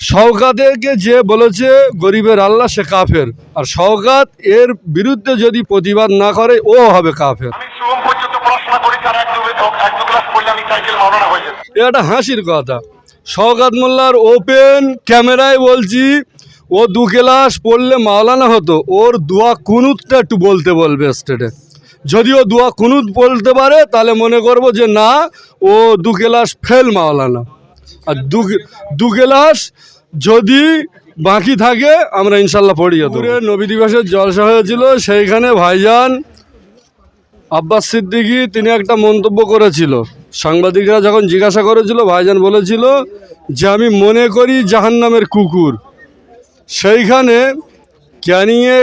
শওকাতকে যে বলেছে গরিবের আল্লাহ সে কাফের। আর শওকাত এর বিরুদ্ধে যদি প্রতিবাদ না করে ও হবে কাফের। আমি শুভম পর্যন্ত পড়াশোনা করি তার এক দু এক দু ক্লাস পড়লে আমি টাইটেল মাওলানা যেত এ একটা হাসির কথা। শওকাত মোল্লার ওপেন ক্যামেরায় বলছি ও দু ক্লাস পড়লে মাওলানা হতো ওর দোয়া কুনুতটা একটু বলতে বলবে স্টেটে। যদি ও দোয়া কুনুত বলতে পারে তাহলে মনে করব যে না ও দু ক্লাস ফেল মাওলানা। আর দু ক্লাস যদি বাকি থাকে, আমরা ইনশাল্লাহ পড়ি দূরে নবী দিবসের জলসা হয়েছিল, সেইখানে ভাইজান আব্বাস সিদ্দিকি, তিনি একটা মন্তব্য করেছিল। সাংবাদিকরা যখন জিজ্ঞাসা করেছিল, ভাইজান বলেছিল যে, আমি মনে করি জাহান্নামের কুকুর। সেইখানে ক্যানিংয়ে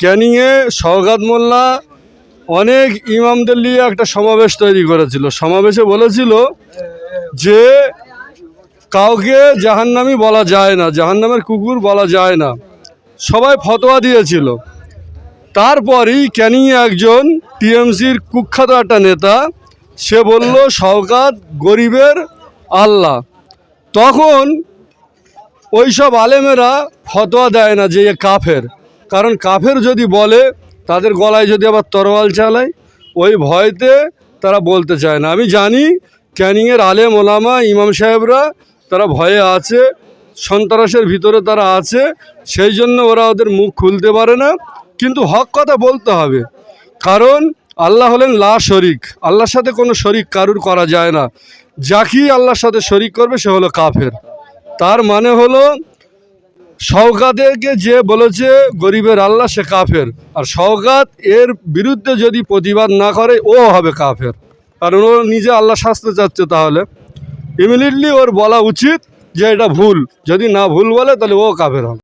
ক্যানিংয়ে সওগাত মোল্লা অনেক ইমামদের নিয়ে একটা সমাবেশ তৈরি করেছিল। সমাবেশে বলেছিল যে কাউকে জাহান্নামি বলা যায় না, জাহান্নামের কুকুর বলা যায় না। সবাই ফতোয়া দিয়েছিল। তারপরই ক্যানিংয়ে একজন টিএমসির কুখ্যাত একটা নেতা, সে বলল, শওকাত গরিবের আল্লাহ। তখন ওই সব আলেমেরা ফতোয়া দেয় না যে কাফের। কারণ কাফের যদি বলে, তাদের গলায় যদি আবার তরোয়াল চালায়, ওই ভয়তে তারা বলতে চায় না। আমি জানি ক্যানিংয়ের আলেম ওলামা, ইমাম সাহেবরা তারা ভয়ে আছে, সন্ত্রাসের ভিতরে তারা আছে, সেই জন্য ওরা ওদের মুখ খুলতে পারে না। কিন্তু হক কথা বলতে হবে, কারণ আল্লাহ হলেন লা শরিক, আল্লাহর সাথে কোনো শরিক কারুর করা যায় না। যাকেই আল্লাহর সাথে শরিক করবে, সে হলো কাফের। তার মানে হলো শওকাতকে যে বলেছে গরিবের আল্লাহ, সে কাফের। আর শওকাত এর বিরুদ্ধে যদি প্রতিবাদ না করে, ও হবে কাফের। কারণ ও নিজে আল্লাহ শাস্তে চাচ্ছে তাহলে। ইমিডিয়েটলি ওর বলা উচিত যে এটা ভুল যদি না ভুল বলে তাহলে ও কাফের হবে